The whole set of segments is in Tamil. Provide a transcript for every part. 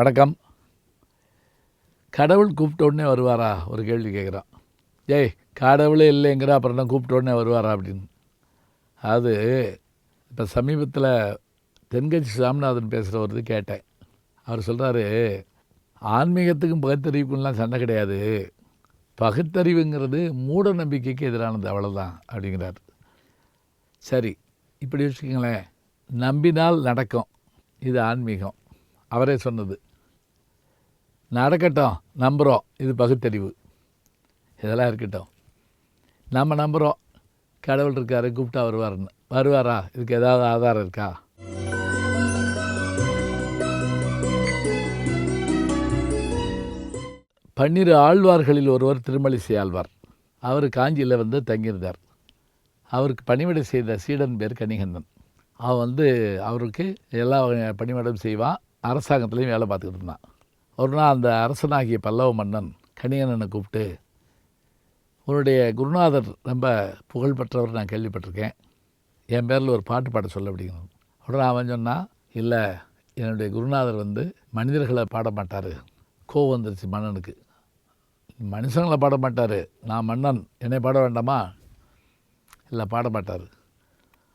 வணக்கம். கடவுள் கூப்பிட்ட உடனே வருவாரா? ஒரு கேள்வி கேட்குறான் ஏய் கடவுளே இல்லைங்கிற அப்புறம் என்ன கூப்பிட்ட உடனே வருவாரா அப்படின்னு. அது இப்போ சமீபத்தில் தென்கட்சி சாமிநாதன் பேசுகிறவரது கேட்டேன். அவர் சொல்கிறாரு ஆன்மீகத்துக்கும் பகுத்தறிவுக்கும்லாம் சண்டை கிடையாது. பகுத்தறிவுங்கிறது மூட நம்பிக்கைக்கு எதிரானது அவ்வளோதான் அப்படிங்கிறார். சரி இப்படி வச்சுக்கோங்களேன் நம்பினால் நடக்கும். இது ஆன்மீகம். அவரே சொன்னது. நடக்கட்டும் நம்புகிறோம் இது பகுத்தறிவு. இதெல்லாம் இருக்கட்டும். நம்ம நம்புகிறோம் கடவுள் இருக்கார் கூப்பிட்டா வருவாருன்னு. வருவாரா? இதுக்கு ஏதாவது ஆதாரம் இருக்கா? பன்னிரு ஆழ்வார்களில் ஒருவர் திருமலிசை ஆழ்வார். அவர் காஞ்சியில் வந்து தங்கியிருந்தார். அவருக்கு பணிவிடை செய்த சீடன் பேர் கணிகந்தன் அவன் வந்து அவருக்கு எல்லா பணிவிடம் செய்வான். அரசாங்கத்துலேயும் வேலை பார்த்துக்கிட்டு இருந்தான். ஒரு நாள் அந்த அரசனாகிய பல்லவ மன்னன் கணியனனை கூப்பிட்டு உன்னுடைய குருநாதர் ரொம்ப புகழ்பெற்றவர் நான் கேள்விப்பட்டிருக்கேன். என் பேரில் ஒரு பாட்டு பாட சொல்ல அப்படிங்கிறது உடனே அவன் சொன்னான் இல்லை என்னுடைய குருநாதர் வந்து மனிதர்களை பாட மாட்டார். கோவம் வந்துருச்சு மன்னனுக்கு. மனுஷங்களை பாட மாட்டார். நான் மன்னன். என்னை பாட வேண்டாமா? இல்லை பாட மாட்டார்.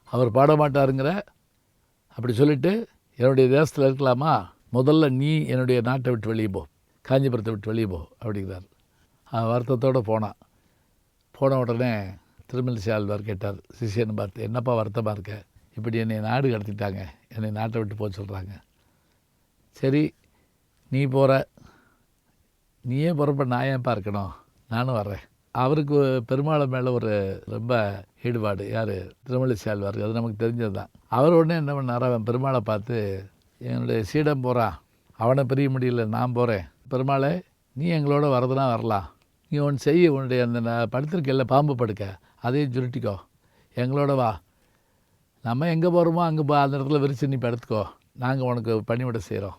அவர் பாட மாட்டாருங்கிற. அப்படி சொல்லிவிட்டு என்னுடைய தேசத்தில் இருக்கலாமா? முதல்ல நீ என்னுடைய நாட்டை விட்டு வெளியே போ. காஞ்சிபுரத்தை விட்டு வெளியே போ அப்படிங்கிறார். அவன் வருத்தத்தோடு போனான் போன உடனே திருமலிசை ஆழ்வார் கேட்டார் சிஷியன் பார்த்து என்னப்பா வருத்தமாக இருக்க? இப்படி என்னை நாடு கடத்திட்டாங்க. என்னை நாட்டை விட்டு போக சொல்கிறாங்க சரி நீ போகிற நீயே போகிறப்ப நான் ஏன்ப்பா இருக்கணும்? நானும் வர்றேன். அவருக்கு பெருமாளை மேலே ஒரு ரொம்ப ஈடுபாடு. யார்? திருமலிசை ஆழ்வார் அது நமக்கு தெரிஞ்சது தான் அவர் உடனே என்ன பண்ணார் அவன் பெருமாளை பார்த்து என்னுடைய சீடம் போகிறான் அவனை பிரிய முடியல நான் போகிறேன் பெருமாளே நீ எங்களோட வரதுனா வரலாம் நீ ஒன்று செய்ய உன்னுடைய அந்த ந- பாம்பு படுக்க. அதையும் சுருட்டிக்கோ. எங்களோட வா. நம்ம எங்கே போகிறோமோ அங்கே போ அந்த இடத்துல விரிச்சு நீ படுத்துக்கோ. நாங்கள் உனக்கு பணிவிட செய்கிறோம்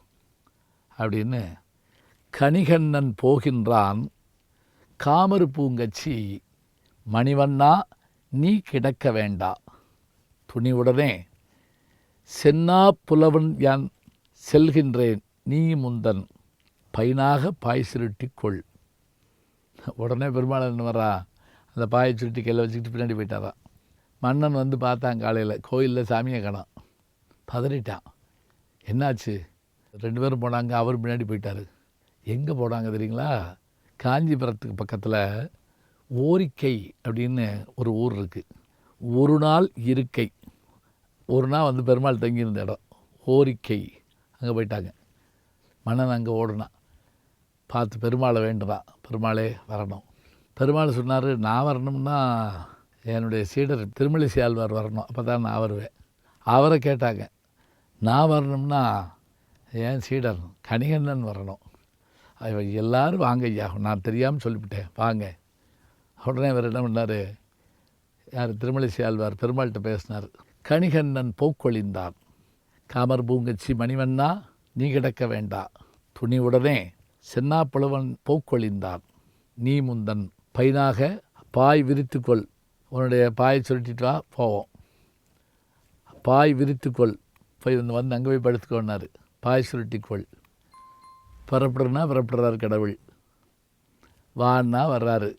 அப்படின்னு கணிகண்ணன் போகின்றான். காமரு பூங்கச்சி மணிவண்ணா நீ கிடக்க வேண்டா. துணிவுடனே சென்னா புலவன் யான் செல்கின்றேன் நீ முந்தன். பைனாக பாய் சுருட்டி கொள் உடனே பெருமாள் என்ன வரா அந்த பாயை சுருட்டி கையில் வச்சுக்கிட்டு பின்னாடி போயிட்டாரான் மன்னன் வந்து பார்த்தான் காலையில். கோயிலில் சாமியை காணோம். பதறிட்டான். என்னாச்சு? ரெண்டு பேரும் போனாங்க அவர் பின்னாடி போயிட்டார். எங்கே போனாங்க தெரியுங்களா? காஞ்சிபுரத்துக்கு பக்கத்தில் ஓரிக்கை அப்படின்னு ஒரு ஊர் இருக்குது ஒரு நாள் இருக்கை. ஒரு நாள் வந்து பெருமாள் தங்கியிருந்த இடம் ஓரிக்கை அங்கே போயிட்டாங்க. மன்னன் அங்கே ஓடுனான் பார்த்து பெருமாளை வேண்டுறான் பெருமாளே வரணும். பெருமாள் சொன்னார் நான் வரணும்னா என்னுடைய சீடர் திருமலிசை ஆழ்வார் வரணும். அப்போ தான் நான் வருவேன். அவரை கேட்டாங்க நான் வரணும்னா என் சீடர் கணிகண்ணன் வரணும். இவன் எல்லோரும் வாங்க ஐயா நான் தெரியாமல் சொல்லிவிட்டேன். வாங்க. உடனே அவர் என்ன பண்ணார் யார் திருமலிசை ஆழ்வார்? பெருமாள்கிட்ட பேசினார் கணிகண்ணன் போக்கொழிந்தான். காமர் பூங்கச்சி மணிவண்ணா நீ கிடக்க வேண்டா. துணிவுடனே சென்னாப்புலவன் போக்கொழிந்தான். நீ முந்தன் பைனாக பாய் விரித்துக்கொள். உன்னுடைய பாயை சுருட்டிட்டு வா போவோம். பாய் விரித்துக்கொள். போய் வந்து வந்து அங்கே போய் படுத்துக்கோன்னாரு பாய் சுருட்டிக்கொள். புறப்படுறனா புறப்படுறாரு கடவுள். வான்னா வர்றாரு.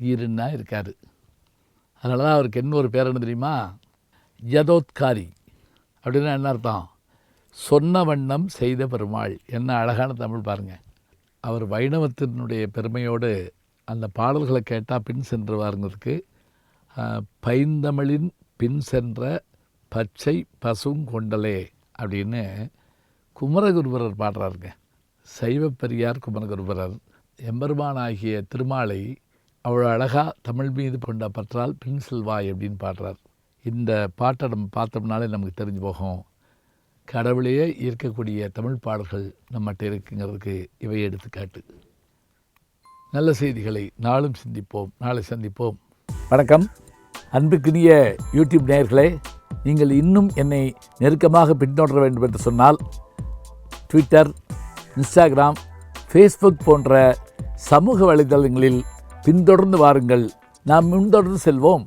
இருன்னா இருக்கார். அதனால தான் அவருக்கு என்ன ஒரு பேர் என்ன தெரியுமா? யதோத்காரி. அப்படின்னா என்ன அர்த்தம்? சொன்ன வண்ணம் செய்த பெருமாள். என்ன அழகான தமிழ் பாருங்கள் அவர் வைணவத்தினுடைய பெருமையோடு அந்த பாடல்களை கேட்டால் பின் சென்று வாருங்கிறதுக்கு பைந்தமிழின் பின் சென்ற பச்சை பசுங்கொண்டலே அப்படின்னு குமரகுருபரர் பாடுறாருங்க. சைவப்பெரியார் குமரகுருபரர் எம்பெருமான் ஆகிய திருமாலை அவ்வளோ அழகாக தமிழ் மீது கொண்ட பற்றால் பின் செல்வாய் அப்படின்னு பாடுறார். இந்த பாட்டை நம்ம பார்த்தோம்னாலே நமக்கு தெரிஞ்சு போகும். கடவுளையே இருக்கக்கூடிய தமிழ் பாடல்கள் நம்மகிட்ட இருக்குங்கிறதுக்கு இவை எடுத்துக்காட்டு. நல்ல செய்திகளை நாளும் சிந்திப்போம் நாளை சந்திப்போம். வணக்கம். அன்புக்குரிய யூடியூப் நேயர்களே நீங்கள் இன்னும் என்னை நெருக்கமாக பின்தொடர வேண்டும் என்று சொன்னால் ட்விட்டர் இன்ஸ்டாகிராம் ஃபேஸ்புக் போன்ற சமூக வலைதளங்களில் பின்தொடர்ந்து வாருங்கள். நாம் முன்தொடர்ந்து செல்வோம்.